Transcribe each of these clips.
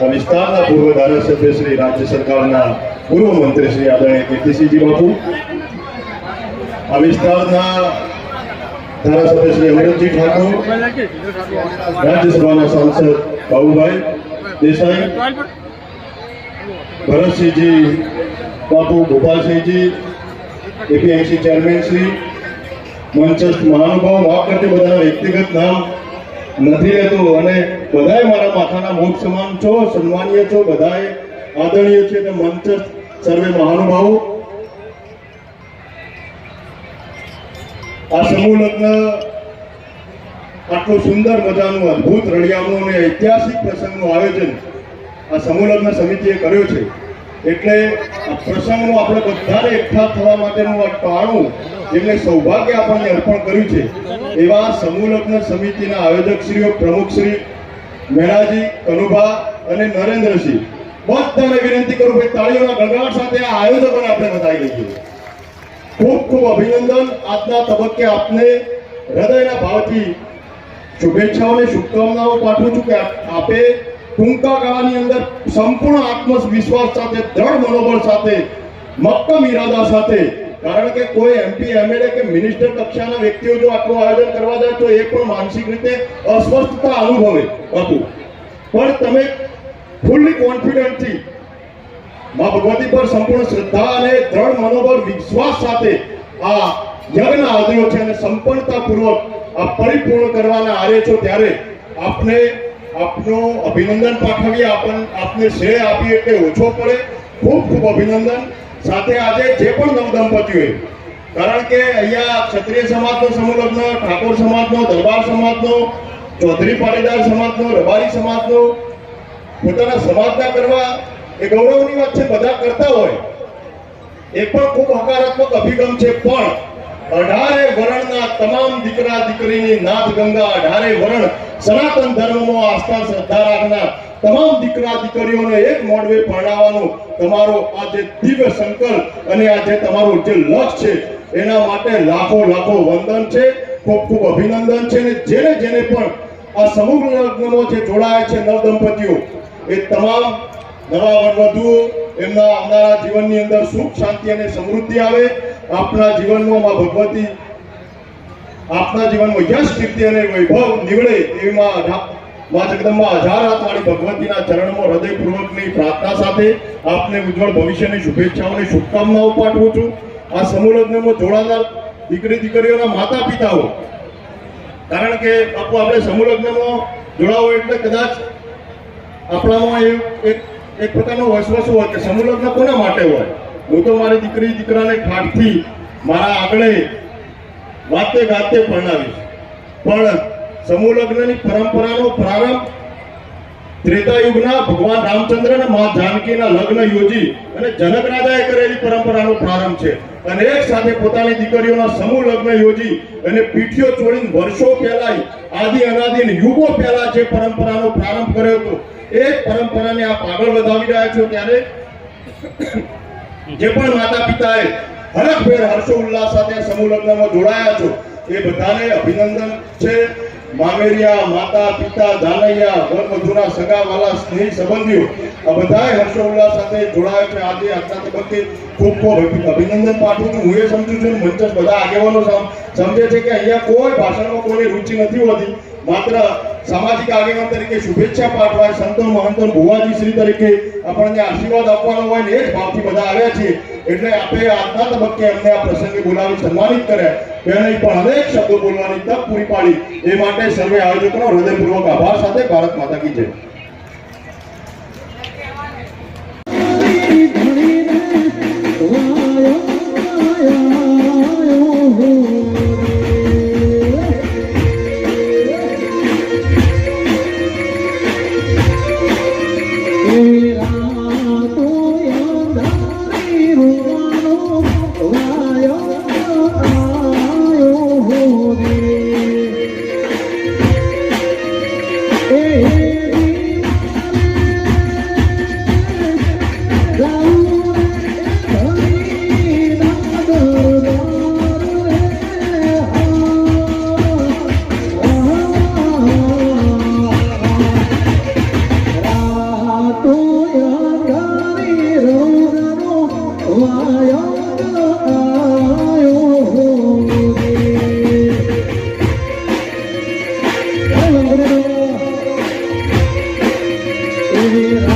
વિસ્તારના પૂર્વ ધારાસભ્ય શ્રી રાજ્ય સરકારના પૂર્વ મંત્રી શ્રી આદરણીય કીર્તિસિંહજી બાપુ આ વિસ્તારના ધારાસભ્ય શ્રી અમરતજી ઠાકોર, રાજ્યસભાના સાંસદ બાબુભાઈ દેસાઈ, ભરતસિંહજી બાપુ ગોપાલસિંહજી એપીએમસી ચેરમેન શ્રી, મંચસ્થ મહાનુભાવ માફ કરતી બધાના વ્યક્તિગત નામ નથી લેતો અને બધાએ મારા માથાના મોટ સમાન છો, સન્માનીય છો બધાએ આદરણીય છે અને મંચ સર્વે મહાનુભાવો. આ સમૂહ લગ્ન આટલું સુંદર મજાનું, અદ્ભુત રળિયામણું અને ઐતિહાસિક પ્રસંગનું આયોજન આ સમૂહ લગ્ન સમિતિએ કર્યો છે. એટલે પ્રસંગનું આપણે બધાને એકઠા થવા માટેનું આ ટાણું જેમને સૌભાગ્ય આપણને અર્પણ કર્યું છે. એવા સમૂહ લગ્ન સમિતિના આયોજકશ્રીઓ, પ્રમુખશ્રી મેરાજી કનુભા અને નરેન્દ્રસિંહ. બધાને વિનંતી કરું કે તાળીઓના ગણગણાટ સાથે આ આયોજકોને આપણે બતાવી લઈએ ખૂબ ખૂબ અભિનંદન. આજના તબક્કે આપને હૃદયના ભાવથી શુભેચ્છાઓ અને શુભકામનાઓ પાઠવું છું કે આપે ટૂંકા ગાળાની અંદર સંપૂર્ણ આત્મવિશ્વાસ સાથે, દ્રઢ મનોબળ સાથે, મક્કમ ઈરાદા સાથે. કારણ કે કોઈ એમપી એમએલએ કે મિનિસ્ટર કક્ષાના વ્યક્તિઓ જો આટલું આયોજન કરવા જાય તો એ પણ માનસિક રીતે અસ્વસ્થતા અનુભવે હતું. પણ તમે ફૂલ્લી કોન્ફિડન્ટથી મા ભગવતી પર સંપૂર્ણ શ્રદ્ધા અને દ્રઢ મનોબળ, વિશ્વાસ સાથે આ યજ્ઞ આદર્યો છે અને સંપન્નતાપૂર્વક આ પરિપૂર્ણ કરવાના આરે છો ત્યારે આપને આપનો અભિનંદન પાઠવીએ. આપણ આપને શ્રેય આપીએ એટલે ઓછો પડે. ખૂબ ખૂબ અભિનંદન. સાથે આજે જે પણ નવદંપતીઓએ, કારણ કે અહીંયા ક્ષત્રિય સમાજનો સમૂહ ઠાકોર સમાજનો, દરબાર સમાજનો, ચૌધરી પાટીદાર સમાજનો, રબારી સમાજનો, પોતાના સમાજના કરવા એ ગૌરવની વાત છે, બધા કરતા હોય. એ પણ ખૂબ હકારાત્મક અભિગમ છે, પણ અઢારે વરણના તમામ દીકરા દીકરીની નાથ ગંગા અઢારે વર્ણ સનાતન ધર્મમાં આસ્થા, શ્રદ્ધા રાખનાર તમામ દીકરા, દીકરીઓને એક મોડવે પરણાવવાનો તમારો આ જે દિવ્ય સંકલ્પ અને આ જે તમારું જે લક્ષ્ય છે, એના માટે લાખો લાખો વંદન છે, ખૂબ ખૂબ અભિનંદન છે અને જેને જેને પણ આ સમૂહ લગ્નમાં જે જોડાયા છે નવ દંપતીઓ એ તમામ નવા વરવધુઓ એમના આવનારા જીવનની અંદર સુખ, શાંતિ અને સમૃદ્ધિ આવે. આપના જીવનમાં ભગવતી આપના જીવનમાં યશ કીર્તિ અને વૈભવ નીવડે એવી માં જગદંબા હજાર હાથવાળી ભગવતીના ચરણમાં હૃદયપૂર્વકની પ્રાર્થના સાથે આપને ઉજ્જવળ ભવિષ્યની શુભેચ્છાઓની શુભકામનાઓ પાઠવું છું. આ સમૂહ લગ્નમાં જોડાનાર દીકરી, દીકરીઓના માતા પિતાઓ કારણ કે બાપુ આપણે સમૂહ લગ્નમાં જોડાવો એટલે કદાચ આપણામાં એ એક એક પ્રકારનો વસવસો હોય કે સમૂહ લગ્ન કોના માટે હોય? હું તો મારી દીકરી, દીકરાને ઠાઠથી મારા આગળ વાતે વાતે પરણાવીશ. પણ સમૂહ લગ્નની પરંપરાનો પ્રારંભ ત્રેતા યુગના ભગવાન રામચંદ્ર અને મા જાનકીના લગ્ન યોજી અને જનક રાજાએ કરેલી પરંપરાનો પ્રારંભ છે. અને એક સાથે પોતાની દીકરીઓના સમૂહ લગ્ન યોજી અને પીઠીઓ છોડીને વર્ષો પહેલાય, આદિ અનાદિ યુગો પહેલા જે પરંપરાનો પ્રારંભ કર્યો હતો, એ પરંપરાને આપ આગળ વધાવી રહ્યા છો ત્યારે? જે પણ માતા પિતાએ હરખભેર હર્ષો ઉલ્લાસ સાથે સમૂહ લગ્નમાં જોડાયા છો. એ બધાને અભિનંદન છે. મામેરિયા, માતા, પિતા દાનૈયા સગા વાલા સ્નેહી સંબંધીઓ, આ બધાએ હર્ષો ઉલ્લાસ સાથે જોડાયા છે. આજે આજના તબક્કે ખૂબ ખૂબ અભિનંદન પાઠવું છું. હું એ સમજુ છું મંચ બધા આગેવાનો સમ- સમજે છે કે અહીંયા કોઈ ભાષણમાં કોઈની રુચિ નથી હોતી. માત્ર સામાજિક આગેવાન તરીકે શુભેચ્છા પાઠવાય સંતો, મહંતો ભુવાજી શ્રી તરીકે આપણને આશીર્વાદ આપવાનો હોય ને એ જ ભાવથી બધા આવ્યા છીએ. એટલે આપણે આજના તબક્કે અમને આ પ્રસંગે બોલાવી સન્માનિત કર્યા. તેને પણ અનેક શબ્દો બોલવાની તક પૂરી પાડી. એ માટે સર્વે આયોજકોનો હૃદયપૂર્વક આભાર સાથે ભારત માતા કી જય. Yeah.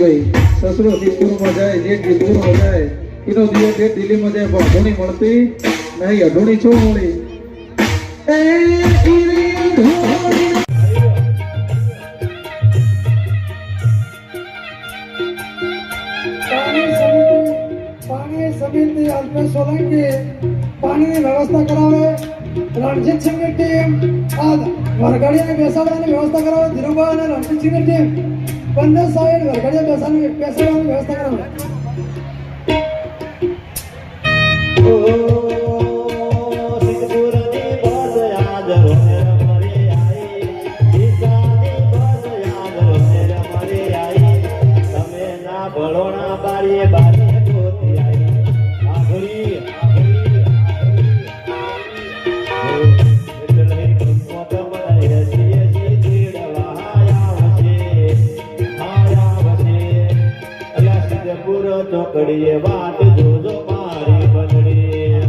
ભાઈ સસરો દિલગુરુમાં જાય, જે દિલગુરુમાં જાય, એનો દિયો જે દિલ્હીમાં જાય, પણ અઢોણી મળતી. નહીં અઢોણી છો મળી? પાણીની વ્યવસ્થા કરાવે. રણજીતસિંહની ટીમ વરઘડીને બેસાડવાની વ્યવસ્થા કરાવે. ધીરુભાઈ અને રણજીતસિંહની ટીમ. પંદરસો એ વરઘડિયા બેસાડવાની બેસાડવાની વ્યવસ્થા કરાવે ભળોણા બારીએ બારી. બંગડીએ વાટ જોજો મારી બંગડીએ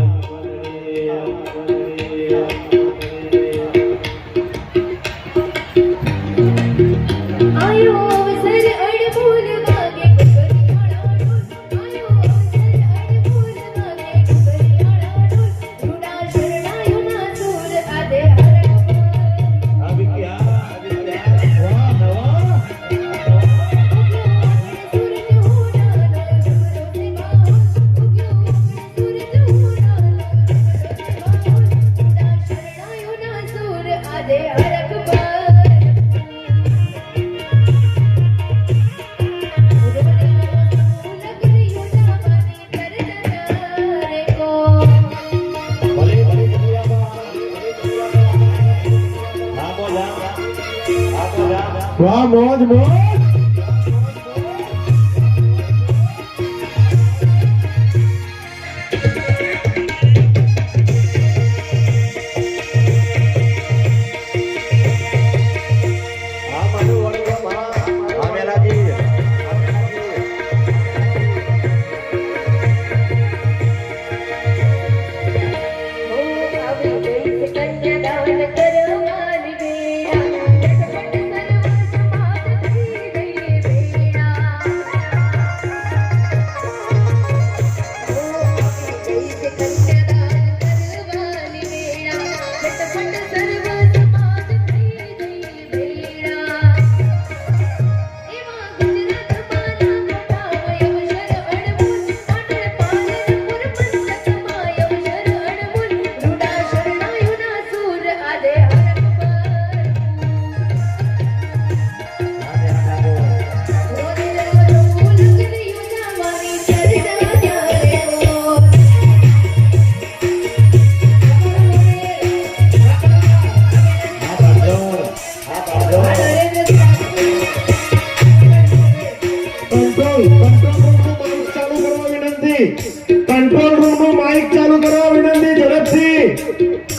Vamos, vamos!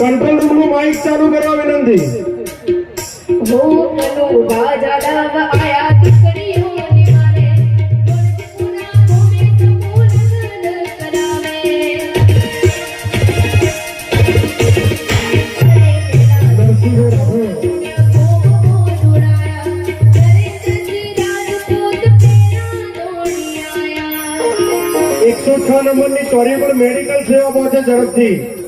કંટ્રોલ રૂમનું માઇક ચાલુ કરવા વિનંતી. હો મનો બાજા લાવ આયા સકૂલ કરાવે એકસો છ નંબરની ચોરી પર મેડિકલ સેવા પહોંચે ઝડપથી.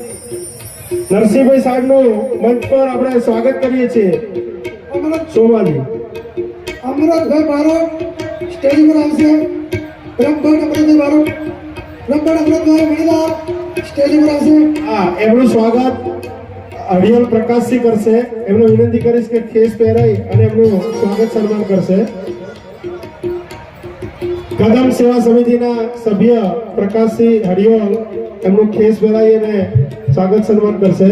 નરસિંહભાઈ સાહેબનું મંચ પર આપણે સ્વાગત કરીએ છીએ. સોમાજી અમૃતભાઈ મારો સ્ટેજ પર આવશે. બ્રહ્મભટ્ટ મારો. બ્રહ્મભટ્ટ અમરતભાઈ મહિલા સ્ટેજ પર આવશે. હા એમનું સ્વાગત હરિયલ પ્રકાશજી કરશે. એમને વિનંતી કરીશ કે ખેસ પહેરાઈ અને એમનું સ્વાગત સન્માન કરશે. કદમ સેવા સમિતિના સભ્ય પ્રકાશસિંહ હરિયોલ એમનું ખેસ પહેરાઈ અને સ્વાગત સન્માન કરશે.